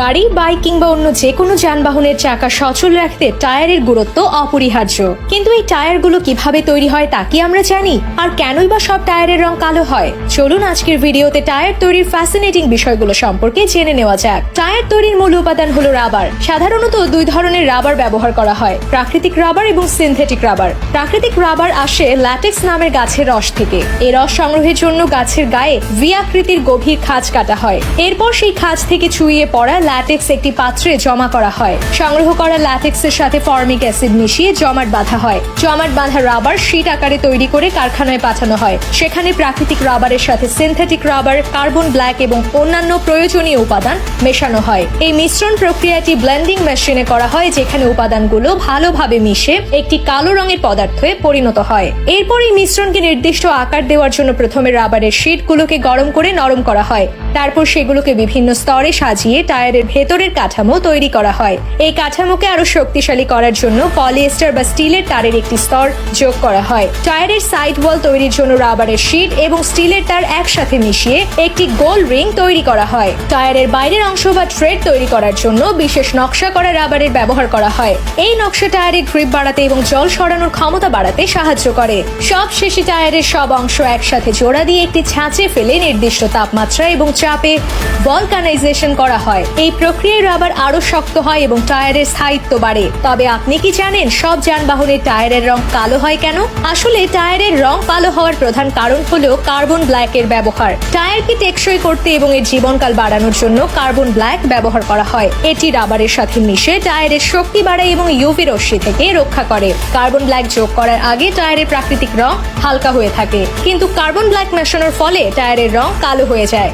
গাড়ি, বাইক কিংবা অন্য যে কোনো যানবাহনের চাকা সচল রাখতে টায়ারের গুরুত্ব অপরিহার্য। কিন্তু এই টায়ারগুলো কীভাবে তৈরি হয় তা কি আমরা জানি? আর কেনই বা সব টায়ারের রং কালো হয়? চলুন আজকের ভিডিওতে টায়ার তৈরির ফ্যাসিনেটিং বিষয়গুলো সম্পর্কে জেনে নেওয়া যাক। টায়ার তৈরির মূল উপাদান হলো রাবার। সাধারণত দুই ধরনের রাবার ব্যবহার করা হয়, প্রাকৃতিক রাবার এবং সিনথেটিক রাবার। প্রাকৃতিক রাবার আসে ল্যাটেক্স নামের গাছের রস থেকে। এই রস সংগ্রহের জন্য গাছের গায়ে ভি আকৃতির গভীর খাঁজ কাটা হয়। এরপর সেই খাঁজ থেকে চুইয়ে পড়া ল্যাটেক্স একটি পাত্রে জমা করা হয়। সংগ্রহ করা ল্যাটেক্সের সাথে ফর্মিক অ্যাসিড মিশিয়ে জমাট বাঁধা হয়। জমাট বাঁধা রাবার শীট আকারে তৈরি করে কারখানায় পাঠানো হয়। সেখানে প্রাকৃতিক রাবারের সাথে সিনথেটিক রাবার কার্বন ব্ল্যাক এবং অন্যান্য প্রয়োজনীয় উপাদান মেশানো হয়। এই মিশ্রণ প্রক্রিয়াটি ব্লেন্ডিং মেশিনে করা হয়, যেখানে উপাদানগুলো ভালোভাবে মিশে একটি কালো রঙের পদার্থে পরিণত হয়। এরপর এই মিশ্রণকে নির্দিষ্ট আকার দেওয়ার জন্য প্রথমে রাবারের শীটগুলোকে গরম করে নরম করা হয়। তারপর সেগুলোকে বিভিন্ন স্তরে সাজিয়ে টায়ারের ভেতরের কাঠামো তৈরি করা হয়। এই কাঠামোকে আরও শক্তিশালী করার জন্য পলিয়েস্টার বা স্টিলের তারের একটি স্তর যোগ করা হয়। টায়ারের সাইড ওয়াল তৈরির জন্য রাবারের শীট এবং স্টিলের তার একসাথে মিশিয়ে একটি গোল রিং তৈরি করা হয়। টায়ারের বাইরের অংশ বা ট্রেড তৈরি করার জন্য বিশেষ নকশা করা রাবারের ব্যবহার করা হয়। এই নকশা টায়ারের গ্রিপ বাড়াতে এবং জল সরানোর ক্ষমতা বাড়াতে সাহায্য করে। সব শেষে টায়ারের সব অংশ একসাথে জোড়া দিয়ে একটি ছাঁচে ফেলে নির্দিষ্ট তাপমাত্রা এবং চাপে ভলকানাইজেশন করা হয়। এই প্রক্রিয়ায় রাবার আরও শক্ত হয় এবং টায়ারের স্থায়িত্ব বাড়ে। তবে আপনি কি জানেন, সব যানবাহনের টায়ারের রং কালো হয় কেন? আসলে টায়ারের রং কালো হওয়ার প্রধান কারণ হলো কার্বন ব্ল্যাকের ব্যবহার। টায়ারকে টেকসই করতে এবং এর জীবনকাল বাড়ানোর জন্য কার্বন ব্ল্যাক ব্যবহার করা হয়। এটি রাবারের সাথে মিশে টায়ারের শক্তি বাড়ায় এবং ইউভি রশ্মি থেকে রক্ষা করে। কার্বন ব্ল্যাক যোগ করার আগে টায়ারের প্রাকৃতিক রং হালকা হয়ে থাকে। কিন্তু কার্বন ব্ল্যাক মেশানোর ফলে টায়ারের রং কালো হয়ে যায়।